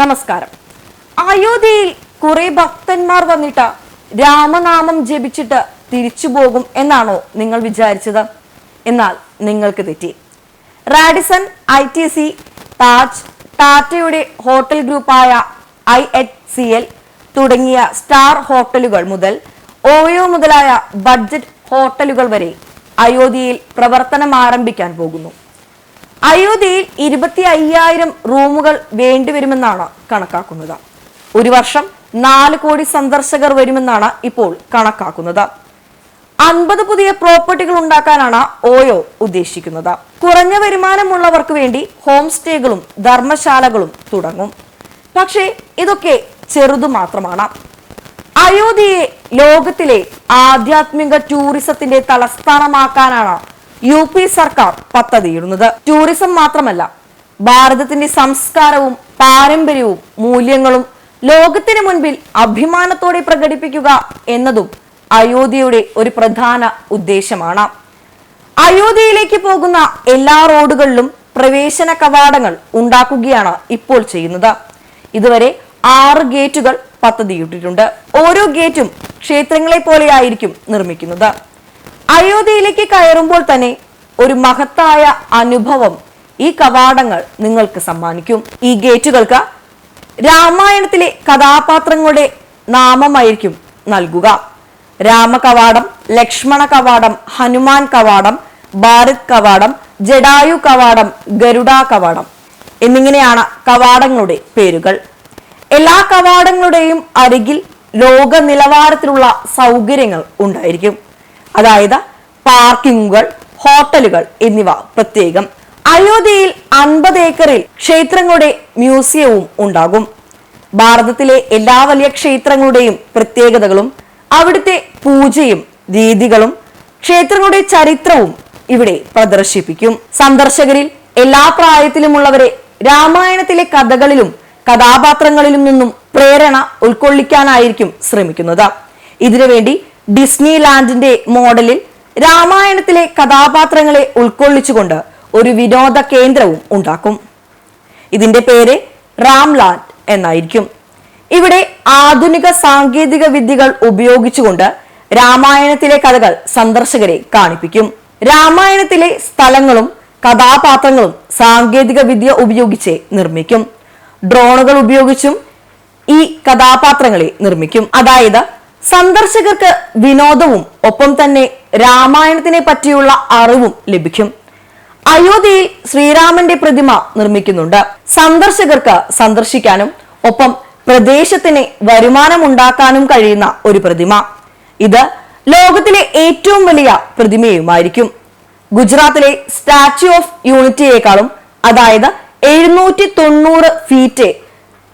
നമസ്കാരം. അയോധ്യയിൽ കുറെ ഭക്തന്മാർ വന്നിട്ട് രാമനാമം ജപിച്ചിട്ട് തിരിച്ചു പോകും എന്നാണോ നിങ്ങൾ വിചാരിച്ചത്? എന്നാൽ നിങ്ങൾക്ക് തെറ്റി. Radisson I T C Taj ടാറ്റയുടെ ഹോട്ടൽ ഗ്രൂപ്പായ ഐ എച്ച് സി എൽ തുടങ്ങിയ സ്റ്റാർ ഹോട്ടലുകൾ മുതൽ ഓയോ മുതലായ ബഡ്ജറ്റ് ഹോട്ടലുകൾ വരെ അയോധ്യയിൽ പ്രവർത്തനം ആരംഭിക്കാൻ പോകുന്നു. അയോധ്യയിൽ ഇരുപത്തി അയ്യായിരം റൂമുകൾ വേണ്ടിവരുമെന്നാണ് കണക്കാക്കുന്നത്. ഒരു വർഷം നാല് കോടി സന്ദർശകർ വരുമെന്നാണ് ഇപ്പോൾ കണക്കാക്കുന്നത്. അൻപത് പുതിയ പ്രോപ്പർട്ടികൾ ഉണ്ടാക്കാനാണ് ഓയോ ഉദ്ദേശിക്കുന്നത്. കുറഞ്ഞ വരുമാനമുള്ളവർക്ക് വേണ്ടി ഹോം സ്റ്റേകളും ധർമ്മശാലകളും തുടങ്ങും. പക്ഷേ ഇതൊക്കെ ചെറുതു മാത്രമാണ്. അയോധ്യയെ ലോകത്തിലെ ആധ്യാത്മിക ടൂറിസത്തിന്റെ തലസ്ഥാനമാക്കാനാണ് യു പി സർക്കാർ പദ്ധതിയിടുന്നത്. ടൂറിസം മാത്രമല്ല ഭാരതത്തിന്റെ സംസ്കാരവും പാരമ്പര്യവും മൂല്യങ്ങളും ലോകത്തിന് മുൻപിൽ അഭിമാനത്തോടെ പ്രകടിപ്പിക്കുക എന്നതും അയോധ്യയുടെ ഒരു പ്രധാന ഉദ്ദേശമാണ്. അയോധ്യയിലേക്ക് പോകുന്ന എല്ലാ റോഡുകളിലും പ്രവേശന കവാടങ്ങൾ ഉണ്ടാക്കുകയാണ് ഇപ്പോൾ ചെയ്യുന്നത്. ഇതുവരെ ആറ് ഗേറ്റുകൾ പദ്ധതിയിട്ടിട്ടുണ്ട്. ഓരോ ഗേറ്റും ക്ഷേത്രങ്ങളെ പോലെയായിരിക്കും നിർമ്മിക്കുന്നത്. അയോധ്യയിലേക്ക് കയറുമ്പോൾ തന്നെ ഒരു മഹത്തായ അനുഭവം ഈ കവാടങ്ങൾ നിങ്ങൾക്ക് സമ്മാനിക്കും. ഈ ഗേറ്റുകൾക്ക് രാമായണത്തിലെ കഥാപാത്രങ്ങളുടെ നാമമായിരിക്കും നൽകുക. രാമകവാടം ലക്ഷ്മണ കവാടം ഹനുമാൻ കവാടം ഭാരത് കവാടം ജഡായു കവാടം ഗരുഡ കവാടം എന്നിങ്ങനെയാണ് കവാടങ്ങളുടെ പേരുകൾ. എല്ലാ കവാടങ്ങളുടെയും അരികിൽ ലോക നിലവാരത്തിലുള്ള സൗകര്യങ്ങൾ ഉണ്ടായിരിക്കും. അതായത് പാർക്കിങ്ങുകൾ ഹോട്ടലുകൾ എന്നിവ പ്രത്യേകം. അയോധ്യയിൽ അൻപത് ഏക്കറിൽ ക്ഷേത്രങ്ങളുടെ മ്യൂസിയവും ഉണ്ടാകും. ഭാരതത്തിലെ എല്ലാ വലിയ ക്ഷേത്രങ്ങളുടെയും പ്രത്യേകതകളും അവിടുത്തെ പൂജയും രീതികളും ക്ഷേത്രങ്ങളുടെ ചരിത്രവും ഇവിടെ പ്രദർശിപ്പിക്കും. സന്ദർശകരിൽ എല്ലാ പ്രായത്തിലുമുള്ളവരെ രാമായണത്തിലെ കഥകളിലും കഥാപാത്രങ്ങളിലും നിന്നും പ്രേരണ ഉൾക്കൊള്ളിക്കാനായിരിക്കും ശ്രമിക്കുന്നത്. ഇതിനുവേണ്ടി ഡിസ്നി ലാൻഡിന്റെ മോഡലിൽ രാമായണത്തിലെ കഥാപാത്രങ്ങളെ ഉൾക്കൊള്ളിച്ചുകൊണ്ട് ഒരു വിനോദ കേന്ദ്രവും ഉണ്ടാക്കും. ഇതിന്റെ പേര് റാംലാൻഡ് എന്നായിരിക്കും. ഇവിടെ ആധുനിക സാങ്കേതിക വിദ്യകൾ ഉപയോഗിച്ചുകൊണ്ട് രാമായണത്തിലെ കഥകൾ സന്ദർശകരെ കാണിപ്പിക്കും. രാമായണത്തിലെ സ്ഥലങ്ങളും കഥാപാത്രങ്ങളും സാങ്കേതിക വിദ്യ ഉപയോഗിച്ച് നിർമ്മിക്കും. ഡ്രോണുകൾ ഉപയോഗിച്ചും ഈ കഥാപാത്രങ്ങളെ നിർമ്മിക്കും. അതായത് സന്ദർശകർക്ക് വിനോദവും ഒപ്പം തന്നെ രാമായണത്തിനെ പറ്റിയുള്ള അറിവും ലഭിക്കും. അയോധ്യയിൽ ശ്രീരാമന്റെ പ്രതിമ നിർമ്മിക്കുന്നുണ്ട്. സന്ദർശകർക്ക് സന്ദർശിക്കാനും ഒപ്പം പ്രദേശത്തിന് വരുമാനമുണ്ടാക്കാനും കഴിയുന്ന ഒരു പ്രതിമ. ഇത് ലോകത്തിലെ ഏറ്റവും വലിയ പ്രതിമയുമായിരിക്കും. ഗുജറാത്തിലെ സ്റ്റാച്യു ഓഫ് യൂണിറ്റിയേക്കാളും അതായത് എഴുന്നൂറ്റി തൊണ്ണൂറ് ഫീറ്റ്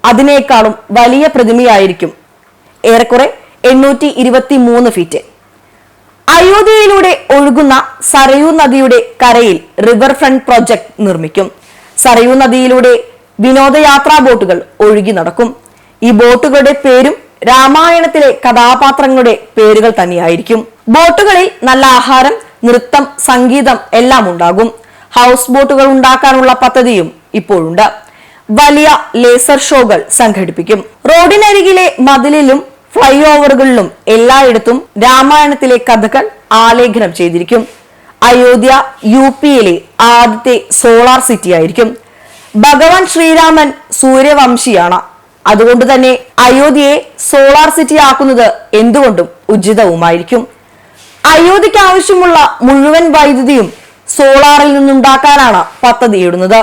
അതിനേക്കാളും വലിയ പ്രതിമയായിരിക്കും. ഏറെക്കുറെ എണ്ണൂറ്റി ഇരുപത്തി മൂന്ന് ഫീറ്റ് അയോധ്യയിലൂടെ ഒഴുകുന്ന സരയൂ നദിയുടെ കരയിൽ റിവർ ഫ്രണ്ട് പ്രോജക്ട് നിർമ്മിക്കും. സരയൂ നദിയിലൂടെ വിനോദയാത്രാ ബോട്ടുകൾ ഒഴുകി നടക്കും. ഈ ബോട്ടുകളുടെ പേരും രാമായണത്തിലെ കഥാപാത്രങ്ങളുടെ പേരുകൾ തന്നെയായിരിക്കും. ബോട്ടുകളിൽ നല്ല ആഹാരം നൃത്തം സംഗീതം എല്ലാം ഉണ്ടാകും. ഹൗസ് ബോട്ടുകൾ ഉണ്ടാക്കാനുള്ള പദ്ധതിയും ഇപ്പോഴുണ്ട്. വലിയ ലേസർ ഷോകൾ സംഘടിപ്പിക്കും. റോഡിനരികിലെ മതിലിലും ഫ്ലൈ ഓവറുകളിലും എല്ലായിടത്തും രാമായണത്തിലെ കഥകൾ ആലേഖനം ചെയ്തിരിക്കും. അയോധ്യ യു പിയിലെ ആദ്യത്തെ സോളാർ സിറ്റി ആയിരിക്കും. ഭഗവാൻ ശ്രീരാമൻ സൂര്യവംശിയാണ്. അതുകൊണ്ട് തന്നെ അയോധ്യയെ സോളാർ സിറ്റി ആക്കുന്നത് എന്തുകൊണ്ടും ഉചിതവുമായിരിക്കും. അയോധ്യയ്ക്ക് ആവശ്യമുള്ള മുഴുവൻ വൈദ്യുതിയും സോളാറിൽ നിന്നുണ്ടാക്കാനാണ് പദ്ധതിയിടുന്നത്.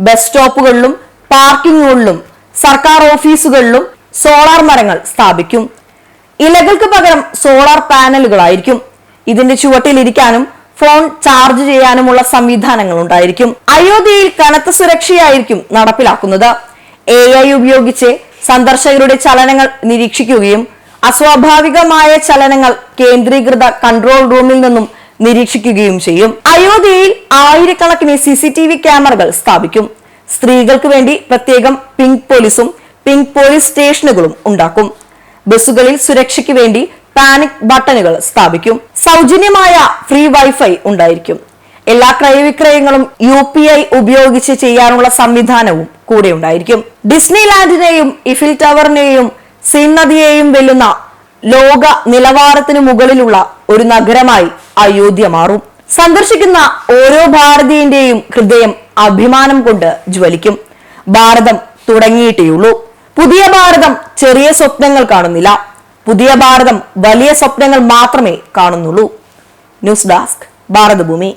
ബസ് സ്റ്റോപ്പുകളിലും പാർക്കിങ്ങുകളിലും സർക്കാർ ഓഫീസുകളിലും സോളാർ മരങ്ങൾ സ്ഥാപിക്കും. ഇലകൾക്ക് പകരം സോളാർ പാനലുകളായിരിക്കും. ഇതിന്റെ ചുവട്ടിലിരിക്കാനും ഫോൺ ചാർജ് ചെയ്യാനുമുള്ള സംവിധാനങ്ങൾ ഉണ്ടായിരിക്കും അയോധ്യയിൽ കനത്ത സുരക്ഷയായിരിക്കും നടപ്പിലാക്കുന്നത്. എ ഐ ഉപയോഗിച്ച് സന്ദർശകരുടെ ചലനങ്ങൾ നിരീക്ഷിക്കുകയും അസ്വാഭാവികമായ ചലനങ്ങൾ കേന്ദ്രീകൃത കൺട്രോൾ റൂമിൽ നിന്നും നിരീക്ഷിക്കുകയും ചെയ്യും. അയോധ്യയിൽ ആയിരക്കണക്കിന് സിസിടിവി ക്യാമറകൾ സ്ഥാപിക്കും. സ്ത്രീകൾക്ക് വേണ്ടി പ്രത്യേകം പിങ്ക് പോലീസും പിങ്ക് പോലീസ് സ്റ്റേഷനുകളും ഉണ്ടാക്കും. ബസ്സുകളിൽ സുരക്ഷയ്ക്ക് വേണ്ടി പാനിക് ബട്ടണുകൾ സ്ഥാപിക്കും. സൗജന്യമായ ഫ്രീ വൈഫൈ ഉണ്ടായിരിക്കും. എല്ലാ ക്രയവിക്രയങ്ങളും യു പി ഐ ഉപയോഗിച്ച് ചെയ്യാനുള്ള സംവിധാനവും കൂടെ ഉണ്ടായിരിക്കും. ഡിസ്നി ലാൻഡിനെയും ഇഫിൽ ടവറിനെയും സിൻ നദിയെയും വെല്ലുന്ന ലോക നിലവാരത്തിന് മുകളിലുള്ള ഒരു നഗരമായി അയോധ്യ മാറും. സന്ദർശിക്കുന്ന ഓരോ ഭാരതീയന്റെയും ഹൃദയം അഭിമാനം കൊണ്ട് ജ്വലിക്കും. ഭാരതം തുടങ്ങിയിട്ടേയുള്ളൂ. പുതിയ ഭാരതം ചെറിയ സ്വപ്നങ്ങൾ കാണുന്നില്ല. പുതിയ ഭാരതം വലിയ സ്വപ്നങ്ങൾ മാത്രമേ കാണുന്നുള്ളൂ. News desk Bharathabhoomi.